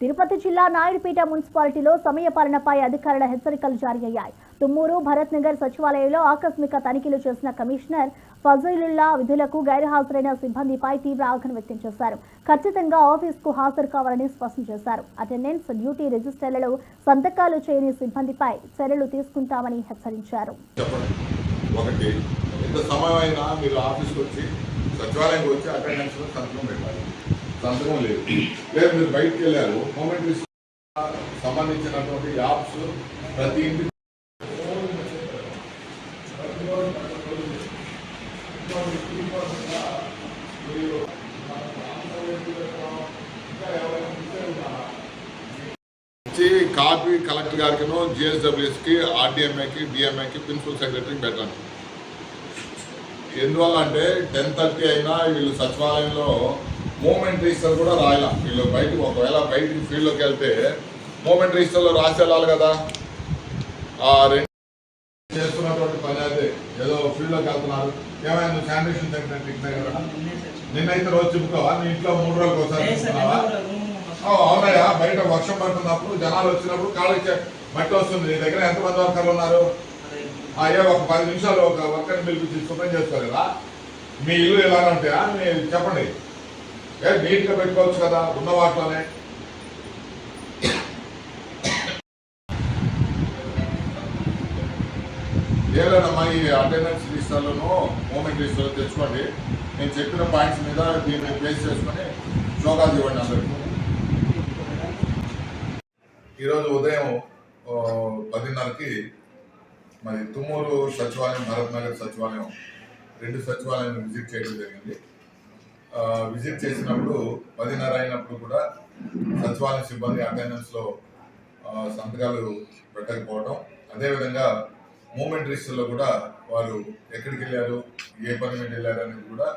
తిరుపతి జిల్లా నాయుడుపేట మున్సిపాలిటీలో సమయపాలనపై అధికారుల హెచ్చరికలు జారీ అయ్యాయి. తుమ్మూరు భరత్ నగర్ సచివాలయంలో ఆకస్మిక తనిఖీలు చేసిన కమిషనర్ ఫజలుల్లా విధులకు గైర్హాజరైన సిబ్బందిపై తీవ్ర ఆగ్రహం వ్యక్తం చేశారు. ఖచ్చితంగా ఆఫీస్కు హాజరు కావాలని స్పష్టం చేశారు. అటెండెన్స్ డ్యూటీ రిజిస్టర్లలో సంతకాలు చేయని సిబ్బందిపై చర్యలు తీసుకుంటామని హెచ్చరించారు. ఎంత సమయం అయినా మీరు ఆఫీస్కి వచ్చి సచివాలయంకి వచ్చి అటెండెన్స్ సంతకం పెట్టాలి. సంతకం లేదు. లేదు మీరు బయటికి వెళ్ళారు. మూమెంట్ సంబంధించినటువంటి యాప్స్ ప్రతి ఇంటి కాపీ కలెక్టర్ గారికి జిఎస్డబ్ల్యూఎస్కి ఆర్డీఎంఏకి డిఎంఏకి ప్రిన్సిపల్ సెక్రటరీకి పెట్టాను ఎందువల్ల అంటే టెన్ థర్టీ అయినా వీళ్ళు సచివాలయంలో మూమెంట్ రిజిస్టర్ కూడా రాయాల. వీళ్ళు బయటకు ఒకవేళ బయటికి ఫీల్డ్లోకి వెళ్తే మూమెంట్ రిజిస్టర్లో రాసి వెళ్ళాలి కదా. ఆ రెండు చేస్తున్నటువంటి పని అదే. ఏదో ఫీల్డ్లోకి వెళ్తున్నారు. ఏమైనా శానిటేషన్ కదా నిన్నైతే రోజు చెప్పుకోవా? నీ ఇంట్లో మూడు రోజులకు ఒకసారి చెప్పుకున్నావా? ఓ, అవునయ్యా. బయట వర్షం పడుతున్నప్పుడు జనాలు వచ్చినప్పుడు కాళ్ళకి మట్టి వస్తుంది. నీ దగ్గర ఎంతమంది వర్కర్లు ఉన్నారు? అయ్యా ఒక పది నిమిషాలు ఒక వర్కర్ని పిలిపించి శుభ్రం చేసుకోలేదా మీ ఇల్లు ఎలా ఉంటాయా మీ చెప్పండి. ఏ నీట్గా పెట్టుకోవచ్చు కదా ఉన్న వాటిలోనే. ఏలేదమ్మా ఈ అటెండెన్స్ లిస్టులను మూమెంట్ లిస్టులో తెచ్చుకోండి. నేను చెప్పిన పాయింట్స్ మీద దీన్ని ప్లేస్ చేసుకొని శ్లోకాలు ఇవ్వండి అందరికీ. ఈరోజు ఉదయం పదిన్నరకి మరి తుమ్మూరు సచివాలయం భరత్ నగర్ సచివాలయం రెండు సచివాలయం విజిట్ చేయడం జరిగింది. విజిట్ చేసినప్పుడు పదిన్నర అయినప్పుడు కూడా సచివాలయ సిబ్బంది అటెండెన్స్లో సంతకాలు పెట్టకపోవడం అదేవిధంగా మూమెంట్ రిజిస్టర్లో కూడా వారు ఎక్కడికి వెళ్ళారు ఏ పని మీద వెళ్ళారు అనేది కూడా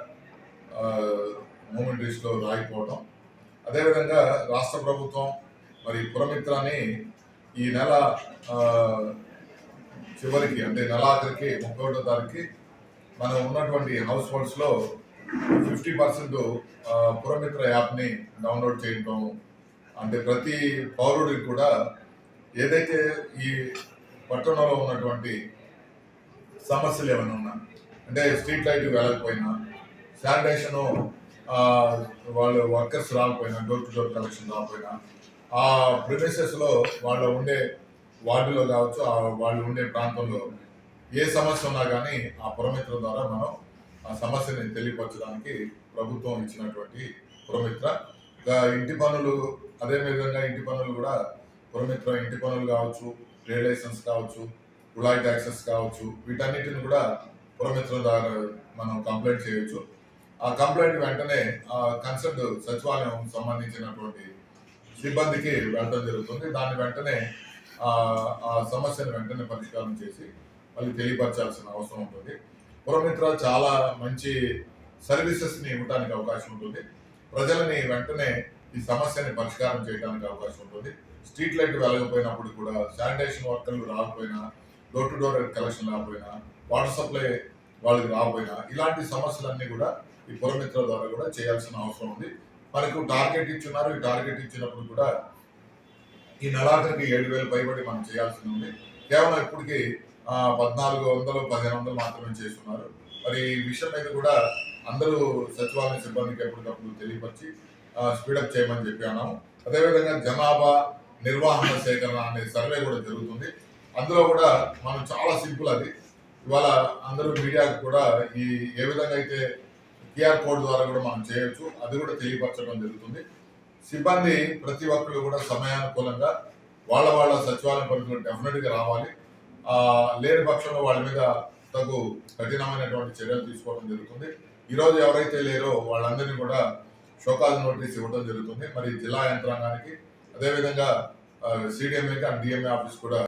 మూమెంట్ రిజిస్టర్లో రాయిపోవటం. అదేవిధంగా రాష్ట్ర ప్రభుత్వం మరి పురమిత్రాన్ని ఈ నెల చివరికి అంటే నెలాఖరికి ముప్పై ఒకటో తారీఖుకి మనం ఉన్నటువంటి హౌస్ హోల్డ్స్లో ఫిఫ్టీ పర్సెంట్ పురమిత్ర యాప్ని డౌన్లోడ్ చేయటం అంటే ప్రతి పౌరుడికి కూడా ఏదైతే ఈ పట్టణంలో ఉన్నటువంటి సమస్యలు ఏమైనా ఉన్నా అంటే స్ట్రీట్ లైట్ వెళ్ళకపోయినా శానిటేషను వాళ్ళు వర్కర్స్ రాకపోయినా డోర్ టు డోర్ కలెక్షన్ రాకపోయినా ఆ ప్రిమిసెస్లో వాళ్ళు ఉండే వార్డులో కావచ్చు ఆ వాళ్ళు ఉండే ప్రాంతంలో ఏ సమస్య ఉన్నా కానీ ఆ పురమిత్ర ద్వారా మనం ఆ సమస్యని తెలియపరచడానికి ప్రభుత్వం ఇచ్చినటువంటి పురమిత్ర. ఇంకా ఇంటి పనులు అదే విధంగా ఇంటి పనులు కూడా పురమిత్ర ఇంటి పనులు కావచ్చు ట్రేడ్ లైసెన్స్ కావచ్చు కుళాయి ట్యాక్సెస్ కావచ్చు వీటన్నిటిని కూడా పురమిత్ర ద్వారా మనం కంప్లైంట్ చేయొచ్చు. ఆ కంప్లైంట్ వెంటనే ఆ కన్సర్న్ సచివాలయం సంబంధించినటువంటి సిబ్బందికి వెళ్ళడం జరుగుతుంది. దాన్ని వెంటనే ఆ ఆ సమస్యను వెంటనే పరిష్కారం చేసి మళ్ళీ తెలియపరచాల్సిన అవసరం ఉంటుంది. పురమిత్ర చాలా మంచి సర్వీసెస్ని ఇవ్వడానికి అవకాశం ఉంటుంది. ప్రజలని వెంటనే ఈ సమస్యని పరిష్కారం చేయడానికి అవకాశం ఉంటుంది. స్ట్రీట్ లైట్ వెళ్ళకపోయినప్పుడు కూడా శానిటేషన్ వర్కర్లు రాకపోయినా డోర్ టు డోర్ కలెక్షన్ రాకపోయినా వాటర్ సప్లై వాళ్ళకి రాకపోయినా ఇలాంటి సమస్యలన్నీ కూడా ఈ పురమిత్ర ద్వారా కూడా చేయాల్సిన అవసరం ఉంది. మనకు టార్గెట్ ఇచ్చున్నారు. ఈ టార్గెట్ ఇచ్చినప్పుడు కూడా ఈ నెలాఖరికి ఏడు వేలు పైబడి మనం చేయాల్సి ఉంది. కేవలం ఇప్పటికీ పద్నాలుగు వందలు పదిహేను వందలు మాత్రమే చేస్తున్నారు. మరి ఈ విషయం మీద కూడా అందరూ సచివాలయ సిబ్బందికి ఎప్పటికప్పుడు తెలియపరిచి స్పీడప్ చేయమని చెప్పి అన్నాము. అదేవిధంగా జనాభా నిర్వహణ సేకరణ అనే సర్వే కూడా జరుగుతుంది. అందులో కూడా మనం చాలా సింపుల్ అది. ఇవాళ అందరూ మీడియాకు కూడా ఈ ఏ విధంగా అయితే క్యూఆర్ కోడ్ ద్వారా కూడా మనం చేయొచ్చు అది కూడా తెలియపరచడం జరుగుతుంది. సిబ్బంది ప్రతి ఒక్కరు కూడా సమయానుకూలంగా వాళ్ళ వాళ్ళ సచివాలయం పరిధిలో డెఫినెట్గా రావాలి. లేని పక్షంలో వాళ్ళ మీద తగు కఠినమైనటువంటి చర్యలు తీసుకోవడం జరుగుతుంది. ఈరోజు ఎవరైతే లేరో వాళ్ళందరినీ కూడా షోకాజ్ నోటీస్ ఇవ్వడం జరుగుతుంది. మరి జిల్లా యంత్రాంగానికి అదేవిధంగా సిడిఎంఏకి అండ్ డిఎంఏ ఆఫీస్ కూడా